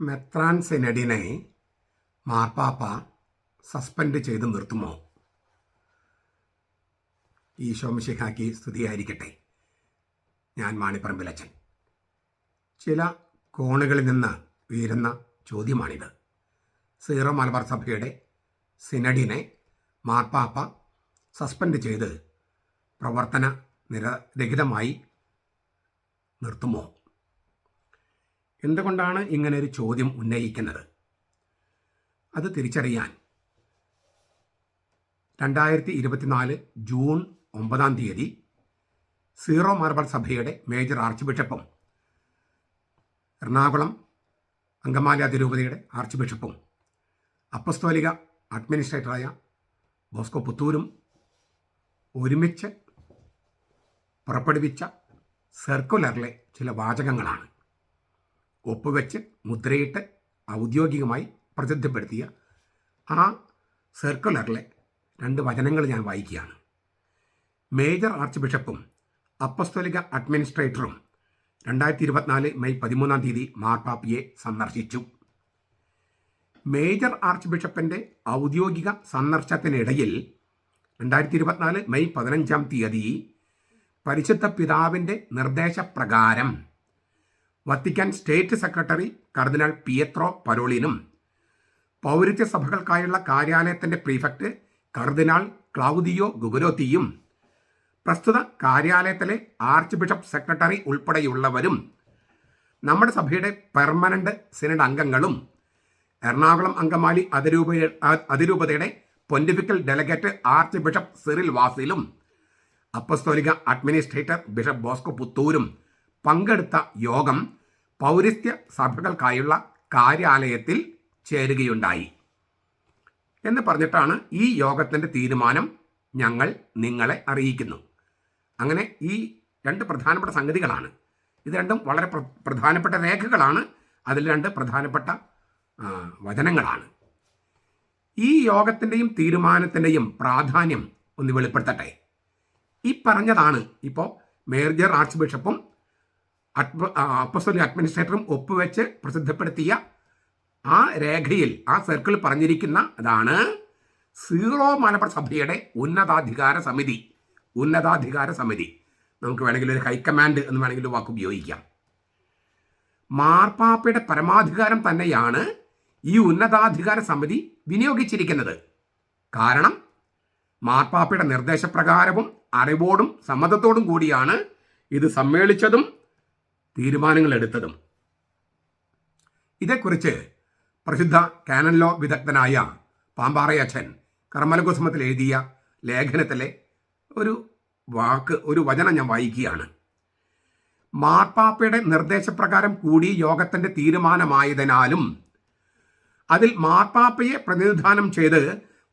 മെത്രാൻ മാർപ്പാപ്പ സസ്പെൻഡ് ചെയ്ത് നിർത്തുമോ? ഈശോമിഷിഹാക്കി സ്തുതിയായിരിക്കട്ടെ. ഞാൻ മാണിപ്പറമ്പിലച്ചൻ ചില കോണുകളിൽ നിന്ന് ഉയരുന്ന ചോദ്യമാണിത്. സീറോ മലബാർ സഭയുടെ സിനഡിനെ മാർപ്പാപ്പ സസ്പെൻഡ് ചെയ്ത് പ്രവർത്തന നിരരഹിതമായി നിർത്തുമോ? എന്തുകൊണ്ടാണ് ഇങ്ങനെ ഒരു ചോദ്യം ഉന്നയിക്കുന്നത്? അത് തിരിച്ചറിയാൻ രണ്ടായിരത്തി ഇരുപത്തിനാല് ജൂൺ ഒമ്പതാം തീയതി സീറോ മാർബർ സഭയുടെ മേജർ ആർച്ച് ബിഷപ്പും എറണാകുളം അങ്കമാലി അതിരൂപതയുടെ ആർച്ച് ബിഷപ്പും അപ്പസ്തോലിക അഡ്മിനിസ്ട്രേറ്ററായ ബോസ്കോ പുത്തൂരും ഒരുമിച്ച് പുറപ്പെടുവിച്ച സർക്കുലറിലെ ചില വാചകങ്ങളാണ്. ഒപ്പുവെച്ച് മുദ്രയിട്ട് ഔദ്യോഗികമായി പ്രസിദ്ധപ്പെടുത്തിയ ആ സർക്കുലറിലെ രണ്ട് വചനങ്ങൾ ഞാൻ വായിക്കുകയാണ്. മേജർ ആർച്ച് ബിഷപ്പും അപ്പസ്തോലിക അഡ്മിനിസ്ട്രേറ്ററും രണ്ടായിരത്തി ഇരുപത്തിനാല് മെയ് പതിമൂന്നാം തീയതി മാർപ്പാപ്പിയെ സന്ദർശിച്ചു. മേജർ ആർച്ച് ബിഷപ്പിന്റെ ഔദ്യോഗിക സന്ദർശനത്തിനിടയിൽ രണ്ടായിരത്തി ഇരുപത്തിനാല് മെയ് പതിനഞ്ചാം തീയതി പരിശുദ്ധ പിതാവിന്റെ നിർദ്ദേശപ്രകാരം വത്തിക്കാൻ സ്റ്റേറ്റ് സെക്രട്ടറി കർദിനാൾ പിയത്രോ പരോളിനും പൗരത്യ സഭകൾക്കായുള്ള കാര്യാലയത്തിന്റെ പ്രീഫക്റ്റ് കർദിനാൾ ക്ലൗദിയോ ഗുബരോത്തിയും പ്രസ്തുത കാര്യാലയത്തിലെ ആർച്ച് ബിഷപ്പ് സെക്രട്ടറി ഉൾപ്പെടെയുള്ളവരും നമ്മുടെ സഭയുടെ പെർമനന്റ് സിനഡ് അംഗങ്ങളും എറണാകുളം അങ്കമാലി അതിരൂപ അതിരൂപതയുടെ pontifical delegate arch bishop Cyril വാസിലും അപ്പസ്തോലിക അഡ്മിനിസ്ട്രേറ്റർ ബിഷപ്പ് ബോസ്കോ പുത്തൂരും പങ്കെടുത്ത യോഗം പൗരസ്ത്യ സഭകൾക്കായുള്ള കാര്യാലയത്തിൽ ചേരുകയുണ്ടായി. എന്ന് പറഞ്ഞിട്ടാണ് ഈ യോഗത്തിന്റെ തീരുമാനം ഞങ്ങൾ നിങ്ങളെ അറിയിക്കുന്നു. അങ്ങനെ ഈ രണ്ട് പ്രധാനപ്പെട്ട സംഗതികളാണ്. ഇത് രണ്ടും വളരെ പ്രധാനപ്പെട്ട രേഖകളാണ്. അതിൽ രണ്ട് പ്രധാനപ്പെട്ട വചനങ്ങളാണ്. ഈ യോഗത്തിന്റെയും തീരുമാനത്തിന്റെയും പ്രാധാന്യം ഒന്ന് വെളിപ്പെടുത്തട്ടെ. ഈ പറഞ്ഞതാണ് ഇപ്പോൾ മേജർ ആർച്ച് ബിഷപ്പും അപ്പസ്തോലിക് അഡ്മിനിസ്ട്രേറ്ററും ഒപ്പുവെച്ച് പ്രസിദ്ധപ്പെടുത്തിയ ആ രേഖയിൽ ആ സർക്കിൾ പറഞ്ഞിരിക്കുന്ന അതാണ് സീറോ മലബാർ സഭയുടെ ഉന്നതാധികാര സമിതി. ഉന്നതാധികാര സമിതി. നമുക്ക് വേണമെങ്കിൽ ഒരു ഹൈക്കമാൻഡ് എന്ന് വേണമെങ്കിൽ വാക്ക് ഉപയോഗിക്കാം. മാർപ്പാപ്പയുടെ പരമാധികാരം തന്നെയാണ് ഈ ഉന്നതാധികാര സമിതി വിനിയോഗിച്ചിരിക്കുന്നത്. കാരണം മാർപ്പാപ്പയുടെ നിർദ്ദേശപ്രകാരവും അറിവോടും സമ്മതത്തോടും കൂടിയാണ് ഇത് സമ്മേളിച്ചതും തീരുമാനങ്ങൾ എടുത്തതും ഇതേക്കുറിച്ച് പ്രസിദ്ധ കാനൻ ലോ വിദഗ്ധനായ പാമ്പാറയച്ചൻ കർമ്മലകുസുമത്തിൽ എഴുതിയ ലേഖനത്തിലെ ഒരു വാക്ക് ഒരു വചനം ഞാൻ വായിക്കുകയാണ്. മാർപ്പാപ്പയുടെ നിർദ്ദേശപ്രകാരം കൂടി യോഗത്തിന്റെ തീരുമാനമായതിനാലും അതിൽ മാർപ്പാപ്പയെ പ്രതിനിധാനം ചെയ്ത്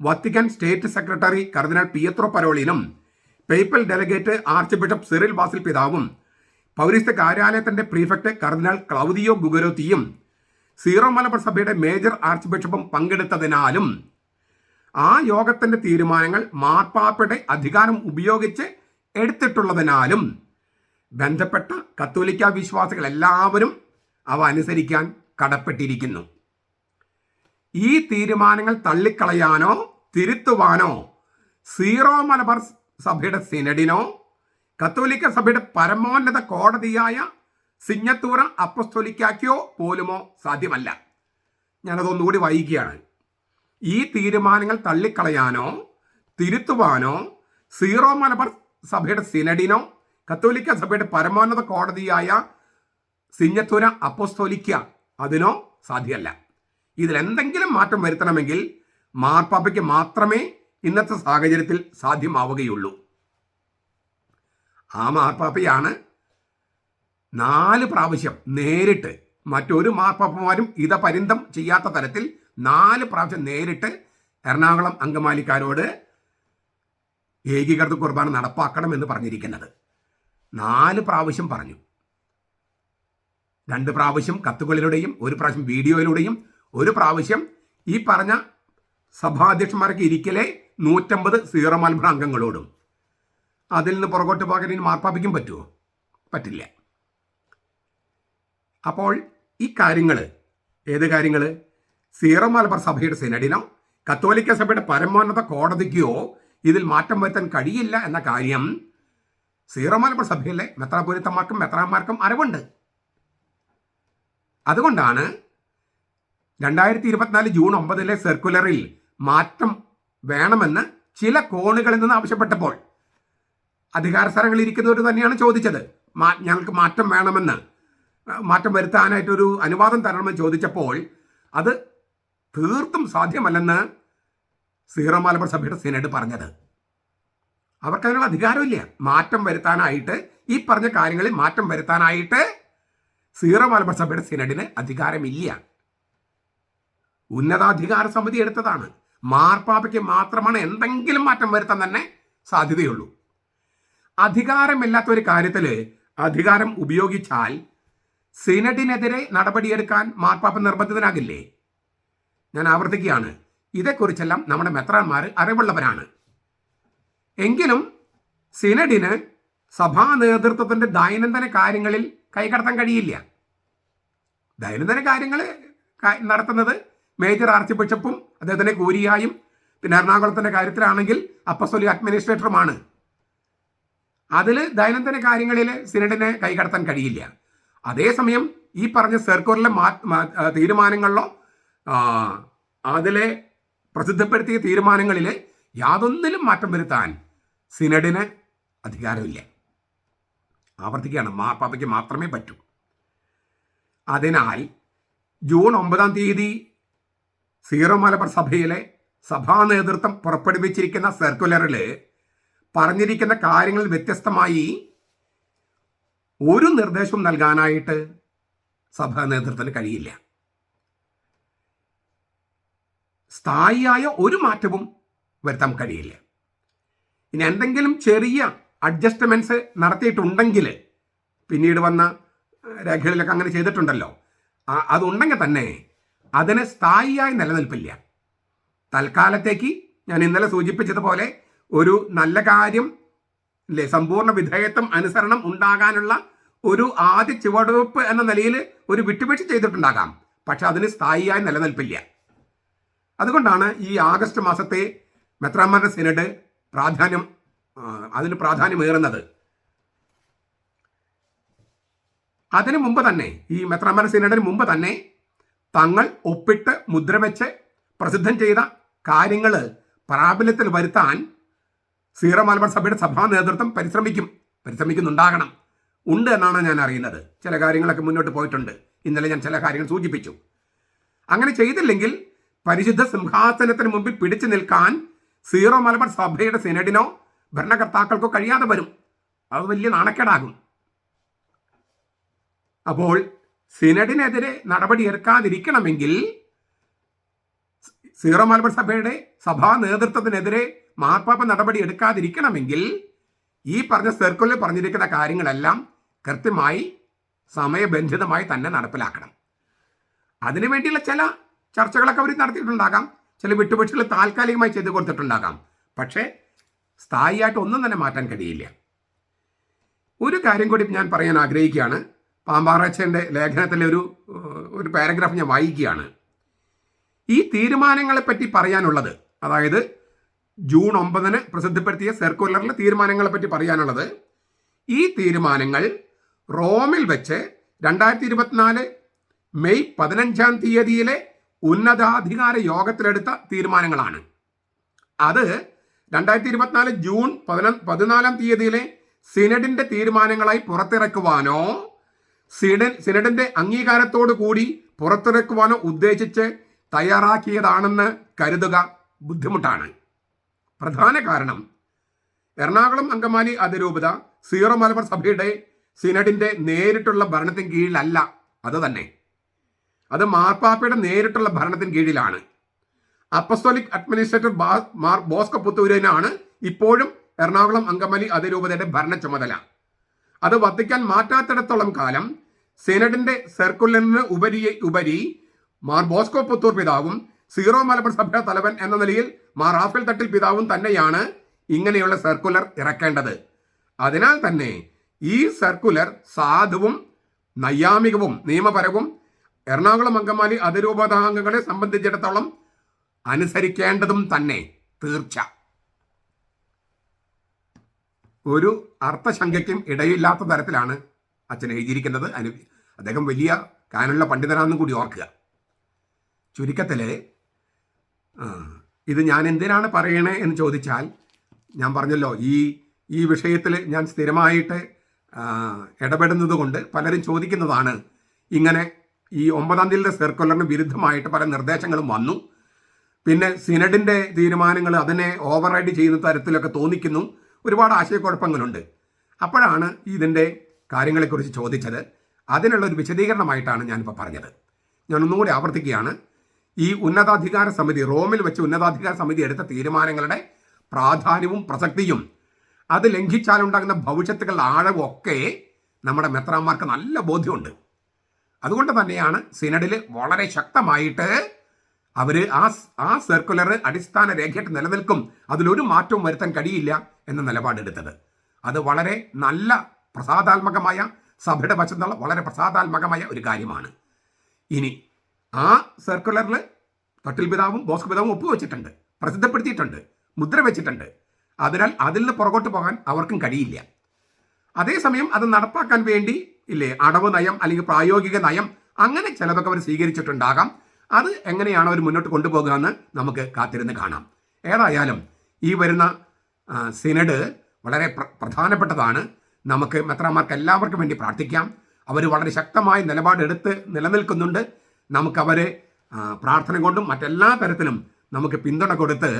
വത്തിക്കാൻ സ്റ്റേറ്റ് സെക്രട്ടറി കർദിനാൾ Pietro പരോളിനും papal delegate archbishop Cyril Basil പിതാവും പൗരസ്ത്യ കാര്യാലയത്തിന്റെ പ്രീഫക്ട് കർദിനാൾ ക്ലൗദിയോ ഗുഗരോത്തിയും സീറോ മലബാർ സഭയുടെ മേജർ ആർച്ച് ബിഷപ്പും പങ്കെടുത്തതിനാലും ആ യോഗത്തിന്റെ തീരുമാനങ്ങൾ മാർപ്പാപ്പയുടെ അധികാരം ഉപയോഗിച്ച് എടുത്തിട്ടുള്ളതിനാലും ബന്ധപ്പെട്ട കത്തോലിക്ക വിശ്വാസികൾ എല്ലാവരും അവ അനുസരിക്കാൻ കടപ്പെട്ടിരിക്കുന്നു. ഈ തീരുമാനങ്ങൾ തള്ളിക്കളയാനോ തിരുത്തുവാനോ സീറോ മലബാർ സഭയുടെ സിനഡിനോ കത്തോലിക്ക സഭയുടെ പരമോന്നത കോടതിയായ സിഞ്ഞത്തൂറ അപ്പസ്തോലിക്കാക്കിയോ പോലുമോ സാധ്യമല്ല. ഞാനതൊന്നുകൂടി വൈകിയാണ്. ഈ തീരുമാനങ്ങൾ തള്ളിക്കളയാനോ തിരുത്തുവാനോ സീറോ മലബാർ സഭയുടെ സിനഡിനോ കത്തോലിക്ക സഭയുടെ പരമോന്നത കോടതിയായ സിഞ്ഞത്തൂര അപ്പോസ്തോലിക്ക അതിനോ സാധ്യമല്ല. ഇതിലെന്തെങ്കിലും മാറ്റം വരുത്തണമെങ്കിൽ മാർപ്പാപ്പയ്ക്ക് മാത്രമേ ഇന്നത്തെ സാഹചര്യത്തിൽ സാധ്യമാവുകയുള്ളൂ. ആ മാർപ്പാപ്പയാണ്. നാല് പ്രാവശ്യം നേരിട്ട് മറ്റൊരു മാർപ്പാപ്പമാരും ഇത പരിന്തം ചെയ്യാത്ത തരത്തിൽ നാല് പ്രാവശ്യം നേരിട്ട് എറണാകുളം അങ്കമാലിക്കാരോട് ഏകീകൃത കുർബാന നടപ്പാക്കണം എന്ന് പറഞ്ഞിരിക്കുന്നത്. നാല് പ്രാവശ്യം പറഞ്ഞു. രണ്ട് പ്രാവശ്യം കത്തുകളിലൂടെയും ഒരു പ്രാവശ്യം വീഡിയോയിലൂടെയും ഒരു പ്രാവശ്യം ഈ പറഞ്ഞ സഭാധ്യക്ഷന്മാർക്ക് ഇരിക്കലെ നൂറ്റമ്പത് സീറോ മലബാർ അംഗങ്ങളോടും. അതിൽ നിന്ന് പുറകോട്ട് പോകാൻ ഇനി മാർപ്പാപ്പിക്കും പറ്റുമോ പറ്റില്ല. അപ്പോൾ ഈ കാര്യങ്ങൾ ഏത് കാര്യങ്ങൾ? സീറോ മലബാർ സഭയുടെ സെനഡിനോ കത്തോലിക്ക സഭയുടെ പരമോന്നത കോടതിക്കോ ഇതിൽ മാറ്റം വരുത്താൻ കഴിയില്ല എന്ന കാര്യം സീറോ മലബാർ സഭയിലെ മെത്രാപുരിത്തന്മാർക്കും മെത്രാന്മാർക്കും അറിവുണ്ട്. അതുകൊണ്ടാണ് രണ്ടായിരത്തി ഇരുപത്തിനാല് ജൂൺ ഒമ്പതിലെ സർക്കുലറിൽ മാറ്റം വേണമെന്ന് ചില കോണുകളിൽ നിന്ന് ആവശ്യപ്പെട്ടപ്പോൾ അധികാര സ്ഥലങ്ങളിൽ ഇരിക്കുന്നവർ തന്നെയാണ് ചോദിച്ചത്. ഞങ്ങൾക്ക് മാറ്റം വേണമെന്ന്. മാറ്റം വരുത്താനായിട്ടൊരു അനുവാദം തരണമെന്ന് ചോദിച്ചപ്പോൾ അത് തീർത്തും സാധ്യമല്ലെന്ന് സീറോ മലബാർ സഭയുടെ സിനഡ് പറഞ്ഞത്. അവർക്ക് അതിനുള്ള അധികാരമില്ല. മാറ്റം വരുത്താനായിട്ട് ഈ പറഞ്ഞ കാര്യങ്ങളിൽ മാറ്റം വരുത്താനായിട്ട് സീറോ മലബാർ സഭയുടെ സിനഡിന് അധികാരമില്ല. ഉന്നതാധികാര സമിതി എടുത്തതാണ്. മാർപ്പാപ്പയ്ക്ക് മാത്രമാണ് എന്തെങ്കിലും മാറ്റം വരുത്താൻ തന്നെ സാധ്യതയുള്ളൂ. അധികാരമില്ലാത്ത ഒരു കാര്യത്തിൽ അധികാരം ഉപയോഗിച്ചാൽ സിനഡിനെതിരെ നടപടിയെടുക്കാൻ മാർപ്പാപ്പ നിർബന്ധിതനാകില്ലേ? ഞാൻ ആവർത്തിക്കുകയാണ്. ഇതേക്കുറിച്ചെല്ലാം നമ്മുടെ മെത്രാന്മാർ അറിവുള്ളവരാണ്. എങ്കിലും സിനഡിന് സഭാ നേതൃത്വത്തിന്റെ ദൈനംദിന കാര്യങ്ങളിൽ കൈകടത്താൻ കഴിയില്ല. ദൈനംദിന കാര്യങ്ങൾ നടത്തുന്നത് മേജർ ആർച്ച് ബിഷപ്പും അദ്ദേഹത്തിന്റെ കൂരിയായും പിന്നെ എറണാകുളത്തിന്റെ കാര്യത്തിലാണെങ്കിൽ അപ്പസൊലി അഡ്മിനിസ്ട്രേറ്ററുമാണ്. അതിൽ ദൈനംദിന കാര്യങ്ങളിൽ സിനഡിനെ കൈകടത്താൻ കഴിയില്ല. അതേസമയം ഈ പറഞ്ഞ സർക്കുലറിലെ മാ- തീരുമാനങ്ങളിലോ അതിലെ പ്രസിദ്ധപ്പെടുത്തിയ തീരുമാനങ്ങളിൽ യാതൊന്നിലും മാറ്റം വരുത്താൻ സിനഡിന് അധികാരമില്ല. ആവർത്തിക്കുകയാണ്. മാർപ്പാപ്പയ്ക്ക് മാത്രമേ പറ്റൂ. അതിനാൽ ജൂൺ ഒമ്പതാം തീയതി സീറോ മലബാർ സഭയിലെ സഭാ നേതൃത്വം പുറപ്പെടുവിച്ചിരിക്കുന്ന സർക്കുലറിൽ പറഞ്ഞിരിക്കുന്ന കാര്യങ്ങളിൽ വ്യത്യസ്തമായി ഒരു നിർദ്ദേശവും നൽകാനായിട്ട് സഭാ നേതൃത്വത്തിന് കഴിയില്ല. സ്ഥായിയായ ഒരു മാറ്റവും വരുത്താൻ കഴിയില്ല. ഇനി എന്തെങ്കിലും ചെറിയ അഡ്ജസ്റ്റ്മെന്റ്സ് നടത്തിയിട്ടുണ്ടെങ്കിൽ പിന്നീട് വന്ന രേഖകളിലൊക്കെ അങ്ങനെ ചെയ്തിട്ടുണ്ടല്ലോ. അതുണ്ടെങ്കിൽ തന്നെ അതിന് സ്ഥായിയായി നിലനിൽപ്പില്ല. തൽക്കാലത്തേക്ക് ഞാൻ ഇന്നലെ സൂചിപ്പിച്ചതുപോലെ ഒരു നല്ല കാര്യം അല്ലേ സമ്പൂർണ വിധേയത്വം അനുസരണം ഉണ്ടാകാനുള്ള ഒരു ആദ്യ ചുവടുവെപ്പ് എന്ന നിലയിൽ ഒരു വിട്ടുവീഴ്ച ചെയ്തിട്ടുണ്ടാകാം. പക്ഷെ അതിന് സ്ഥായിയായി നിലനിൽപ്പില്ല. അതുകൊണ്ടാണ് ഈ ആഗസ്റ്റ് മാസത്തെ മെത്രാമാരുടെ സിനഡ് പ്രാധാന്യം അതിന് പ്രാധാന്യമേറുന്നത്. അതിനു മുമ്പ് തന്നെ ഈ മെത്രാമാര സിനഡിന് മുമ്പ് തന്നെ തങ്ങൾ ഒപ്പിട്ട് മുദ്രവെച്ച് പ്രസിദ്ധം ചെയ്ത കാര്യങ്ങൾ പ്രാബല്യത്തിൽ വരുത്താൻ സീറോ മലബാർ സഭയുടെ സഭാ നേതൃത്വം പരിശ്രമിക്കും പരിശ്രമിക്കുന്നുണ്ടാകണം. ഉണ്ട് എന്നാണ് ഞാൻ അറിയുന്നത്. ചില കാര്യങ്ങളൊക്കെ മുന്നോട്ട് പോയിട്ടുണ്ട്. ഇന്നലെ ഞാൻ ചില കാര്യങ്ങൾ സൂചിപ്പിച്ചു. അങ്ങനെ ചെയ്തില്ലെങ്കിൽ പരിശുദ്ധ സിംഹാസനത്തിന് മുമ്പിൽ പിടിച്ചു നിൽക്കാൻ സീറോ മലബാർ സഭയുടെ സിനഡിനോ ഭരണകർത്താക്കൾക്കോ കഴിയാതെ വരും. അത് വലിയ നാണക്കേടാകും. അപ്പോൾ സിനഡിനെതിരെ നടപടിയെടുക്കാതിരിക്കണമെങ്കിൽ സീറോ മലബാർ സഭയുടെ സഭാ നേതൃത്വത്തിനെതിരെ മാർപ്പാപ്പ നടപടി എടുക്കാതിരിക്കണമെങ്കിൽ ഈ പറഞ്ഞ സർക്കിളിൽ പറഞ്ഞിരിക്കുന്ന കാര്യങ്ങളെല്ലാം കൃത്യമായി സമയബന്ധിതമായി തന്നെ നടപ്പിലാക്കണം. അതിനുവേണ്ടിയുള്ള ചില ചർച്ചകളൊക്കെ അവർ നടത്തിയിട്ടുണ്ടാകാം. ചില വിട്ടുവീഴ്ചകൾ താൽക്കാലികമായി ചെയ്തു കൊടുത്തിട്ടുണ്ടാകാം. പക്ഷേ സ്ഥായിയായിട്ട് ഒന്നും തന്നെ മാറ്റാൻ കഴിയില്ല. ഒരു കാര്യം കൂടി ഞാൻ പറയാൻ ആഗ്രഹിക്കുകയാണ്. പാമ്പാറച്ചന്റെ ലേഖനത്തിലെ ഒരു ഒരു പാരഗ്രാഫ് ഞാൻ വായിക്കുകയാണ്. ഈ തീരുമാനങ്ങളെപ്പറ്റി പറയാനുള്ളത് അതായത് ജൂൺ ഒമ്പതിന് പ്രസിദ്ധപ്പെടുത്തിയ സർക്കുലറിലെ തീരുമാനങ്ങളെ പറ്റി പറയാനുള്ളത്. ഈ തീരുമാനങ്ങൾ റോമിൽ വെച്ച് രണ്ടായിരത്തി ഇരുപത്തിനാല് മെയ് പതിനഞ്ചാം തീയതിയിലെ ഉന്നതാധികാര യോഗത്തിലെടുത്ത തീരുമാനങ്ങളാണ്. അത് രണ്ടായിരത്തി ഇരുപത്തിനാല് ജൂൺ പതിന പതിനാലാം തീയതിയിലെ സിനഡിന്റെ തീരുമാനങ്ങളായി പുറത്തിറക്കുവാനോ സിനഡ് സിനഡിന്റെ അംഗീകാരത്തോടു കൂടി പുറത്തിറക്കുവാനോ ഉദ്ദേശിച്ച് തയ്യാറാക്കിയതാണെന്ന് കരുതുക ബുദ്ധിമുട്ടാണ്. പ്രധാന കാരണം. എറണാകുളം അങ്കമാലി അതിരൂപത സീറോ മലബാർ സഭയുടെ സിനഡിന്റെ നേരിട്ടുള്ള ഭരണത്തിന് കീഴിലല്ല അത് തന്നെ. അത് മാർപ്പാപ്പയുടെ നേരിട്ടുള്ള ഭരണത്തിന് കീഴിലാണ്. അപ്പസ്തോലിക് അഡ്മിനിസ്ട്രേറ്റർ മാർ ബോസ്കോ പുത്തൂരിനാണ് ഇപ്പോഴും എറണാകുളം അങ്കമാലി അതിരൂപതയുടെ ഭരണ ചുമതല. അത് വത്തിക്കാൻ മാറ്റാത്തിടത്തോളം കാലം സിനഡിന്റെ സർക്കുലറിന് ഉപരി ഉപരി മാർ ബോസ്കോ പുത്തൂർ പിതാവും സീറോ മലബാർ സഭ തലവൻ എന്ന നിലയിൽ മാർ റാഫേൽ തട്ടിൽ പിതാവും തന്നെയാണ് ഇങ്ങനെയുള്ള സർക്കുലർ ഇറക്കേണ്ടത്. അതിനാൽ തന്നെ ഈ സർക്കുലർ സാധുവും നൈയാമികവും നിയമപരവും എറണാകുളം അങ്കമാലി അതിരൂപതാംഗങ്ങളെ സംബന്ധിച്ചിടത്തോളം അനുസരിക്കേണ്ടതും തന്നെ തീർച്ച. ഒരു അർത്ഥശങ്കയ്ക്കും ഇടയില്ലാത്ത തരത്തിലാണ് അച്ഛൻ എഴുതിയിരിക്കുന്നത്. അനു അദ്ദേഹം വലിയ കാനുള്ള പണ്ഡിതനാണെന്നും കൂടി ഓർക്കുക. ചുരുക്കത്തിൽ ഇത് ഞാൻ എന്തിനാണ് പറയണേ എന്ന് ചോദിച്ചാൽ ഞാൻ പറഞ്ഞല്ലോ ഈ ഈ വിഷയത്തിൽ ഞാൻ സ്ഥിരമായിട്ട് ഇടപെടുന്നത് കൊണ്ട് പലരും ചോദിക്കുന്നതാണ് ഇങ്ങനെ ഈ ഒമ്പതാം തീയതിയിലെ സർക്കുലറിന് വിരുദ്ധമായിട്ട് പല നിർദ്ദേശങ്ങളും വന്നു. പിന്നെ സിനഡിന്റെ തീരുമാനങ്ങൾ അതിനെ ഓവർറൈഡ് ചെയ്യുന്ന തരത്തിലൊക്കെ തോന്നിക്കുന്നു. ഒരുപാട് ആശയക്കുഴപ്പങ്ങളുണ്ട്. അപ്പോഴാണ് ഇതിന്റെ കാര്യങ്ങളെക്കുറിച്ച് ചോദിച്ചത്. അതിനുള്ള ഒരു വിശദീകരണമായിട്ടാണ് ഞാനിപ്പോൾ പറഞ്ഞത്. ഞാൻ ഒന്നുകൂടി ആവർത്തിക്കുകയാണ്. ഈ ഉന്നതാധികാര സമിതി റോമിൽ വെച്ച് ഉന്നതാധികാര സമിതി എടുത്ത തീരുമാനങ്ങളുടെ പ്രാധാന്യവും പ്രസക്തിയും അത് ലംഘിച്ചാലുണ്ടാകുന്ന ഭവിഷ്യത്തുകളുടെ ആഴവും ഒക്കെ നമ്മുടെ മെത്രാന്മാർക്ക് നല്ല ബോധ്യമുണ്ട്. അതുകൊണ്ട് തന്നെയാണ് സിനഡിൽ വളരെ ശക്തമായിട്ട് അവർ ആ ആ സർക്കുലർ അടിസ്ഥാന രേഖയായിട്ട് നിലനിൽക്കും. അതിലൊരു മാറ്റവും വരുത്താൻ കഴിയില്ല എന്ന നിലപാടെടുത്തത് അത് വളരെ നല്ല പ്രസാദാത്മകമായ സഭയുടെ വശത്തുള്ള വളരെ പ്രസാദാത്മകമായ ഒരു കാര്യമാണ്. ഇനി ആ സർക്കുലറിൽ തൊട്ടിൽ പിതാവും ബോസ്ക് പിതാവും ഒപ്പുവെച്ചിട്ടുണ്ട് പ്രസിദ്ധപ്പെടുത്തിയിട്ടുണ്ട് മുദ്ര വെച്ചിട്ടുണ്ട്. അതിനാൽ അതിൽ നിന്ന് പുറകോട്ട് പോകാൻ അവർക്കും കഴിയില്ല. അതേസമയം അത് നടപ്പാക്കാൻ വേണ്ടി ഇല്ലേ അടവ് നയം അല്ലെങ്കിൽ പ്രായോഗിക നയം അങ്ങനെ ചിലതൊക്കെ അവർ സ്വീകരിച്ചിട്ടുണ്ടാകാം. അത് എങ്ങനെയാണ് അവർ മുന്നോട്ട് കൊണ്ടുപോകുക എന്ന് നമുക്ക് കാത്തിരുന്ന് കാണാം. ഏതായാലും ഈ വരുന്ന സിനഡ് വളരെ പ്രധാനപ്പെട്ടതാണ്. നമുക്ക് മെത്രാമാർക്ക് എല്ലാവർക്കും വേണ്ടി പ്രാർത്ഥിക്കാം. അവർ വളരെ ശക്തമായ നിലപാടെടുത്ത് നിലനിൽക്കുന്നുണ്ട്. നമുക്കവരെ പ്രാർത്ഥന കൊണ്ടും മറ്റെല്ലാ തരത്തിലും നമുക്ക് പിന്തുണ കൊടുത്ത്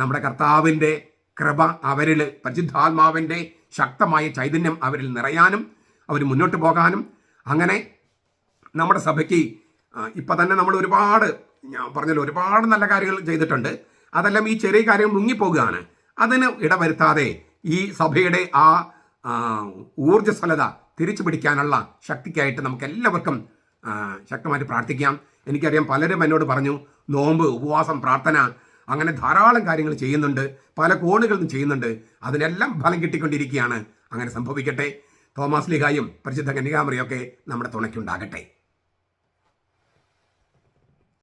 നമ്മുടെ കർത്താവിന്റെ കൃപ അവരിൽ പരിശുദ്ധാത്മാവിന്റെ ശക്തമായ ചൈതന്യം അവരിൽ നിറയാനും അവർ മുന്നോട്ട് പോകാനും. അങ്ങനെ നമ്മുടെ സഭയ്ക്ക് ഇപ്പം തന്നെ നമ്മൾ ഒരുപാട് ഞാൻ പറഞ്ഞല്ലോ ഒരുപാട് നല്ല കാര്യങ്ങൾ ചെയ്തിട്ടുണ്ട്. അതെല്ലാം ഈ ചെറിയ കാര്യങ്ങൾ മുങ്ങിപ്പോകുകയാണ്. അതിന് ഇടവരുത്താതെ ഈ സഭയുടെ ആ ഊർജസ്വലത തിരിച്ചു പിടിക്കാനുള്ള ശക്തിക്കായിട്ട് നമുക്ക് എല്ലാവർക്കും ശക്തമായിട്ട് പ്രാർത്ഥിക്കാം. എനിക്കറിയാം പലരും എന്നോട് പറഞ്ഞു നോമ്പ് ഉപവാസം പ്രാർത്ഥന അങ്ങനെ ധാരാളം കാര്യങ്ങൾ ചെയ്യുന്നുണ്ട്. പല കോണുകളും ചെയ്യുന്നുണ്ട്. അതിനെല്ലാം ഫലം കിട്ടിക്കൊണ്ടിരിക്കുകയാണ്. അങ്ങനെ സംഭവിക്കട്ടെ. തോമസ് ലിഹായും പരിശുദ്ധ കന്യകാമറിയൊക്കെ നമ്മുടെ തുണയ്ക്കുണ്ടാകട്ടെ.